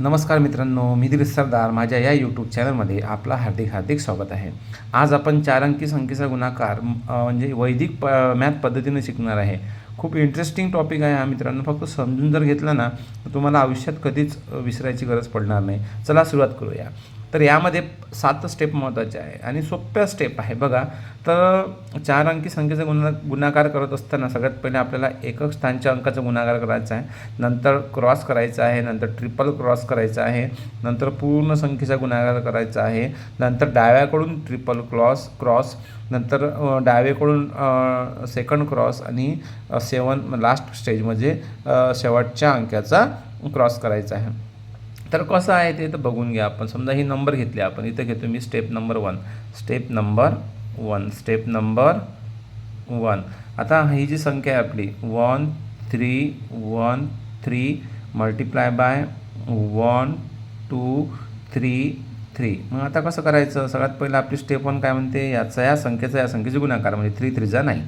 नमस्कार मित्रांनो मी दिलीप सरदार. माझ्या या यूट्यूब चॅनलमध्ये आपलं हार्दिक हार्दिक स्वागत आहे. आज आपण चार अंकी संख्येचा गुणाकार म्हणजे वैदिक प मॅथ पद्धतीने शिकणार आहे. खूप इंटरेस्टिंग टॉपिक आहे हा मित्रांनो. फक्त समजून जर घेतला ना तर तुम्हाला आयुष्यात कधीच विसरायची गरज पडणार नाही. चला सुरुवात करूया. तर यामध्ये सात स्टेप महत्त्वाचे आहे आणि सोप्या स्टेप आहे. बघा तर चार अंकी संख्येचा गुणा गुणाकार करत असताना सगळ्यात पहिले आपल्याला एकक स्थानच्या अंकाचा गुणाकार करायचा आहे. नंतर क्रॉस करायचा आहे नंतर ट्रिपल क्रॉस करायचा आहे नंतर पूर्ण संख्येचा गुणाकार करायचा आहे नंतर डाव्याकडून ट्रिपल क्रॉस क्रॉस नंतर डावेकडून सेकंड क्रॉस आणि सेवन लास्ट स्टेज म्हणजे शेवटच्या अंकाचा क्रॉस करायचा आहे. तर कसं आहे ते तर बघून घ्या आपण. समजा ही नंबर घेतली आपण इथं घेतो मी step number one step number one step number one आता ही जी संख्या आहे आपली one three one three multiply by one two three three मग आता कसं करायचं? सगळ्यात पहिलं आपली स्टेप वन काय म्हणते? याचा या संख्येचा या संख्येची गुणाकार म्हणजे थ्री थ्रीचा नाही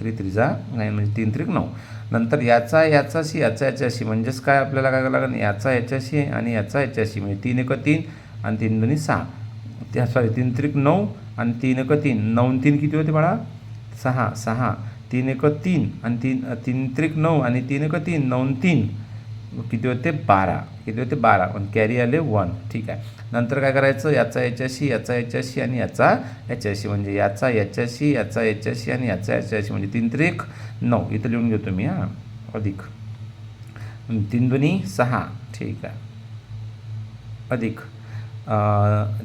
थ्री थ्रीजा नाही म्हणजे तीन त्रिक नऊ नंतर याचा याचाशी याचा याच्याशी म्हणजेच काय आपल्याला काय करावं लागेल? याचा याच्याशी आणि याचा याच्याशी म्हणजे तीन एक तीन आणि तीन दोन्ही सहा. त्या सॉरी तीन त्रिक नऊ आणि तीन एक तीन. नऊ तीन किती होते बाळा? सहा सहा. तीन एक तीन आणि तीन तीन त्रिक नऊ आणि तीन एक तीन. नऊ तीन. किती होते? बारा. किती होते? बारा. पण कॅरी आले वन ठीक आहे. नंतर काय करायचं? याचा याच्याशी याचा याच्याशी आणि याचा याच्याशी. म्हणजे याचा याच्याशी याचा याच्याशी आणि याचा याच्याशी. म्हणजे तीन त्रिक नऊ. इथं लिहून घेतो मी हां. अधिक. तीन दोन्ही सहा. ठीक आहे. अधिक.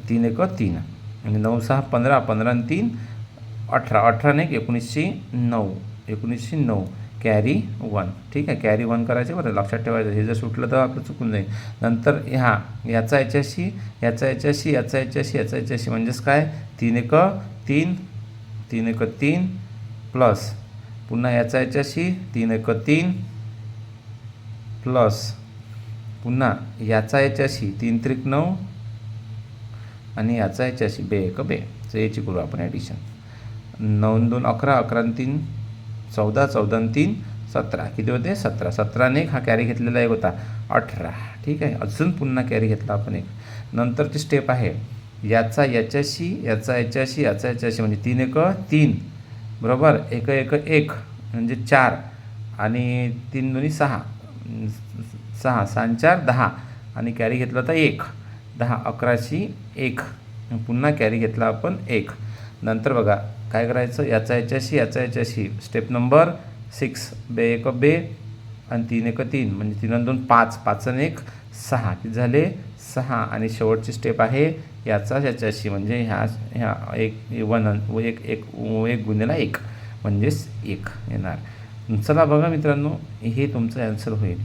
तीन एक तीन. म्हणजे नऊ सहा पंधरा पंधरा आणि तीन अठरा. अठरा नाही एकोणीसशे नऊ. एकोणीसशे नऊ. कॅरी वन ठीक आहे? कॅरी वन करायचं बरं लक्षात ठेवायचं. हे जर सुटलं तर आपलं चुकून जाईल. नंतर ह्या याचा याच्याशी याचा याच्याशी याचा याच्याशी याचा याच्याशी. म्हणजेच काय? तीन एक तीन तीन एक तीन प्लस पुन्हा याचा याच्याशी तीन एक तीन प्लस पुन्हा याचा याच्याशी तीन त्रिक नऊ आणि याचा याच्याशी बे एक बे. तर याची करू आपण ॲडिशन नऊ दोन अकरा अकरा तीन चौदा चौदा तीन सतरा. किती होते? सतरा. सतराने एक हा कॅरी घेतलेला एक होता. अठरा. ठीक आहे? अजून पुन्हा कॅरी घेतला आपण एक. नंतरची स्टेप आहे. याचा याच्याशी याचा याच्याशी याचा याच्याशी म्हणजे तीन एक तीन. बरोबर? एक एक एक. म्हणजे चार. आणि तीन दोन्ही सहा. सहा. सहा चार दहा. आणि कॅरी घेतला होता एक. दहा अकराशी एक. पुन्हा कॅरी घेतला आपण एक. नंतर बघा. काय करायचं? याचा याच्याशी याचा याच्याशी. स्टेप नंबर सिक्स बे एक बे आणि तीन एक तीन. म्हणजे तीन दोन पाच. पाच आणि एक सहा. किती झाले? सहा. आणि शेवटची स्टेप आहे याचा याच्याशी. म्हणजे ह्या ह्या एक वन व एक एक एक गुन्हेला एक. म्हणजेच एक येणार. चला बघा मित्रांनो हे तुमचं ॲन्सर होईल.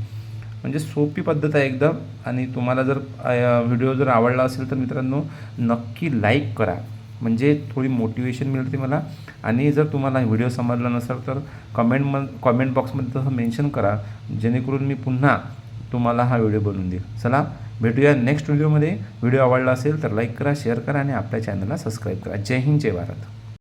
म्हणजे सोपी पद्धत आहे एकदम. आणि तुम्हाला जर व्हिडिओ जर आवडला असेल तर मित्रांनो नक्की लाईक करा. म्हणजे थोडी मोटिवेशन मिळते मला. आणि जर तुम्हाला व्हिडिओ समजला नसेल तर कमेंट म कमेंट बॉक्समध्ये तसं मेन्शन करा. जेणेकरून मी पुन्हा तुम्हाला हा व्हिडिओ बनवून देईल. चला भेटूया नेक्स्ट व्हिडिओमध्ये व्हिडिओ आवडला असेल तर लाईक करा शेअर करा आणि आपल्या चॅनलला सबस्क्राईब करा. जय हिंद जय भारत.